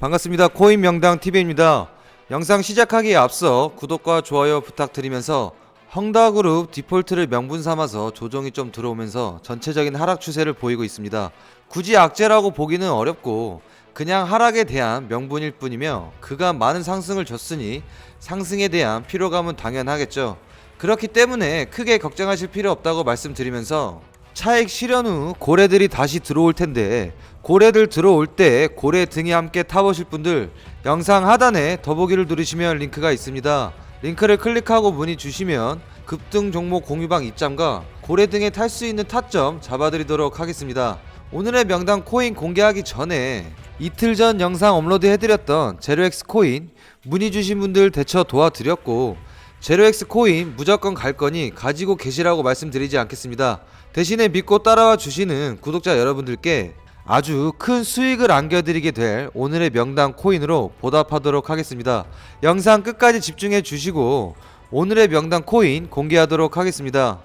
반갑습니다. 코인 명당 TV입니다. 영상 시작하기에 앞서 구독과 좋아요 부탁드리면서 헝다그룹 디폴트를 명분 삼아서 조정이 좀 들어오면서 전체적인 하락 추세를 보이고 있습니다. 굳이 악재라고 보기는 어렵고 그냥 하락에 대한 명분일 뿐이며 그간 많은 상승을 줬으니 상승에 대한 피로감은 당연하겠죠. 그렇기 때문에 크게 걱정하실 필요 없다고 말씀드리면서 차익 실현 후 고래들이 다시 들어올 텐데 고래들 들어올 때 고래 등에 함께 타보실 분들 영상 하단에 더보기를 누르시면 링크가 있습니다. 링크를 클릭하고 문의 주시면 급등 종목 공유방 입장과 고래 등에 탈 수 있는 타점 잡아드리도록 하겠습니다. 오늘의 명당 코인 공개하기 전에 이틀 전 영상 업로드 해드렸던 제로엑스 코인 문의 주신 분들 대처 도와드렸고 제로엑스 코인 무조건 갈 거니 가지고 계시라고 말씀드리지 않겠습니다. 대신에 믿고 따라와 주시는 구독자 여러분들께 아주 큰 수익을 안겨드리게 될 오늘의 명당 코인으로 보답하도록 하겠습니다. 영상 끝까지 집중해 주시고 오늘의 명당 코인 공개하도록 하겠습니다.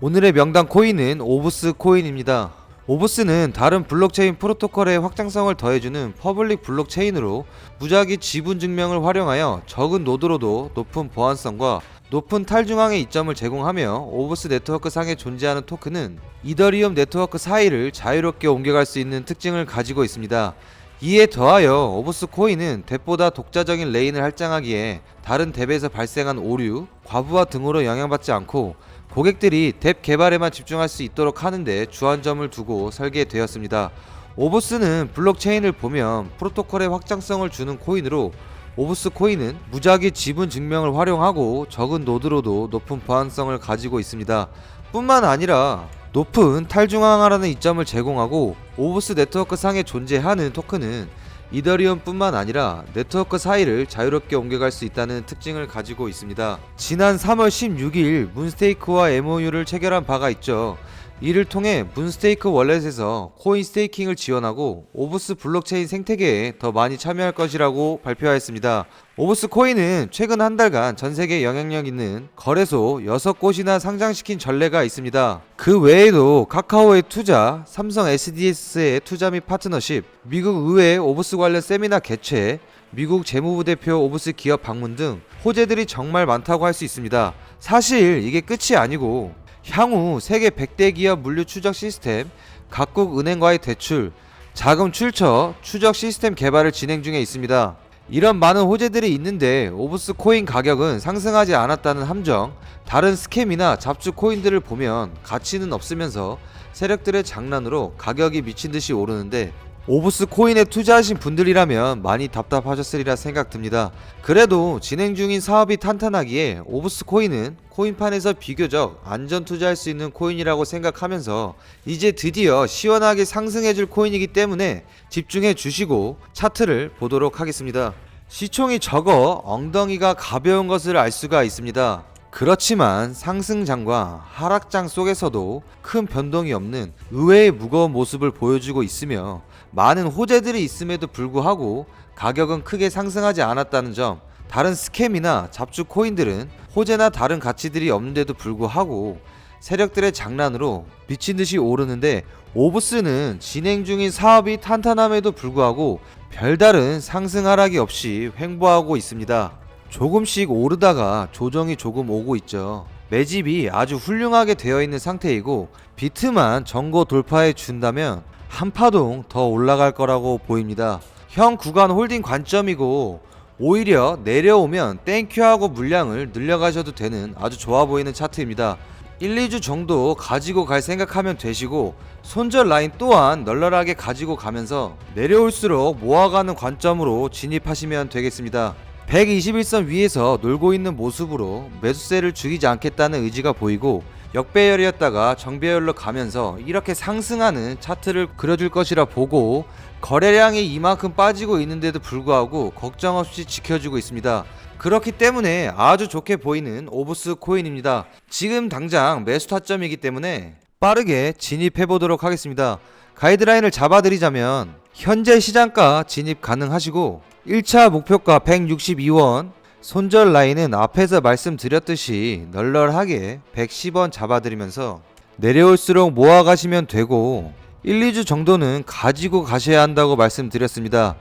오늘의 명당 코인은 오브스 코인입니다. 오브스는 다른 블록체인 프로토콜의 확장성을 더해주는 퍼블릭 블록체인으로 무작위 지분 증명을 활용하여 적은 노드로도 높은 보안성과 높은 탈중앙의 이점을 제공하며 오브스 네트워크 상에 존재하는 토큰은 이더리움 네트워크 사이를 자유롭게 옮겨갈 수 있는 특징을 가지고 있습니다. 이에 더하여 오브스 코인은 뎁보다 독자적인 레인을 할당하기에 다른 뎁에서 발생한 오류, 과부하 등으로 영향받지 않고 고객들이 뎁 개발에만 집중할 수 있도록 하는데 주안점을 두고 설계되었습니다. 오브스는 블록체인을 보면 프로토콜의 확장성을 주는 코인으로 오브스 코인은 무작위 지분 증명을 활용하고 적은 노드로도 높은 보안성을 가지고 있습니다. 뿐만 아니라 높은 탈중앙화라는 이점을 제공하고 오브스 네트워크 상에 존재하는 토큰은 이더리움뿐만 아니라 네트워크 사이를 자유롭게 옮겨갈 수 있다는 특징을 가지고 있습니다. 지난 3월 16일 문스테이크와 MOU를 체결한 바가 있죠. 이를 통해 문스테이크 월렛에서 코인 스테이킹을 지원하고 오브스 블록체인 생태계에 더 많이 참여할 것이라고 발표하였습니다. 오브스 코인은 최근 한 달간 전 세계 영향력 있는 거래소 6곳이나 상장시킨 전례가 있습니다. 그 외에도 카카오의 투자, 삼성 SDS의 투자 및 파트너십, 미국 의회 오브스 관련 세미나 개최, 미국 재무부 대표 오브스 기업 방문 등 호재들이 정말 많다고 할 수 있습니다. 사실 이게 끝이 아니고 향후 세계 100대 기업 물류 추적 시스템, 각국 은행과의 대출, 자금 출처, 추적 시스템 개발을 진행 중에 있습니다. 이런 많은 호재들이 있는데 오브스 코인 가격은 상승하지 않았다는 함정, 다른 스캠이나 잡주 코인들을 보면 가치는 없으면서 세력들의 장난으로 가격이 미친 듯이 오르는데 오브스 코인에 투자하신 분들이라면 많이 답답하셨으리라 생각듭니다. 그래도 진행 중인 사업이 탄탄하기에 오브스 코인은 코인판에서 비교적 안전 투자할 수 있는 코인이라고 생각하면서 이제 드디어 시원하게 상승해줄 코인이기 때문에 집중해 주시고 차트를 보도록 하겠습니다. 시총이 적어 엉덩이가 가벼운 것을 알 수가 있습니다. 그렇지만 상승장과 하락장 속에서도 큰 변동이 없는 의외의 무거운 모습을 보여주고 있으며 많은 호재들이 있음에도 불구하고 가격은 크게 상승하지 않았다는 점 다른 스캠이나 잡주 코인들은 호재나 다른 가치들이 없는데도 불구하고 세력들의 장난으로 미친 듯이 오르는데 오브스는 진행 중인 사업이 탄탄함에도 불구하고 별다른 상승 하락이 없이 횡보하고 있습니다. 조금씩 오르다가 조정이 조금 오고 있죠. 매집이 아주 훌륭하게 되어 있는 상태이고 비트만 전고 돌파해 준다면 한 파동 더 올라갈 거라고 보입니다. 형 구간 홀딩 관점이고 오히려 내려오면 땡큐하고 물량을 늘려가셔도 되는 아주 좋아 보이는 차트입니다. 1, 2주 정도 가지고 갈 생각하면 되시고 손절 라인 또한 널널하게 가지고 가면서 내려올수록 모아가는 관점으로 진입하시면 되겠습니다. 121선 위에서 놀고 있는 모습으로 매수세를 죽이지 않겠다는 의지가 보이고 역배열이었다가 정배열로 가면서 이렇게 상승하는 차트를 그려줄 것이라 보고 거래량이 이만큼 빠지고 있는데도 불구하고 걱정 없이 지켜주고 있습니다. 그렇기 때문에 아주 좋게 보이는 오브스 코인입니다. 지금 당장 매수 타점이기 때문에 빠르게 진입해 보도록 하겠습니다. 가이드라인을 잡아드리자면 현재 시장가 진입 가능하시고 1차 목표가 162원 손절 라인은 앞에서 말씀드렸듯이 널널하게 110원 잡아드리면서 내려올수록 모아가시면 되고 1, 2주 정도는 가지고 가셔야 한다고 말씀드렸습니다.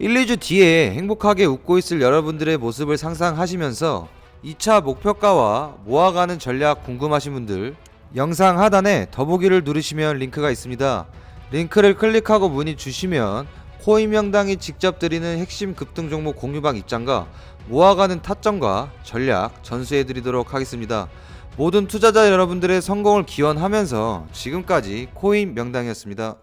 1, 2주 뒤에 행복하게 웃고 있을 여러분들의 모습을 상상하시면서 2차 목표가와 모아가는 전략 궁금하신 분들 영상 하단에 더보기를 누르시면 링크가 있습니다. 링크를 클릭하고 문의 주시면 코인 명당이 직접 드리는 핵심 급등 종목 공유방 입장과 모아가는 타점과 전략 전수해 드리도록 하겠습니다. 모든 투자자 여러분들의 성공을 기원하면서 지금까지 코인 명당이었습니다.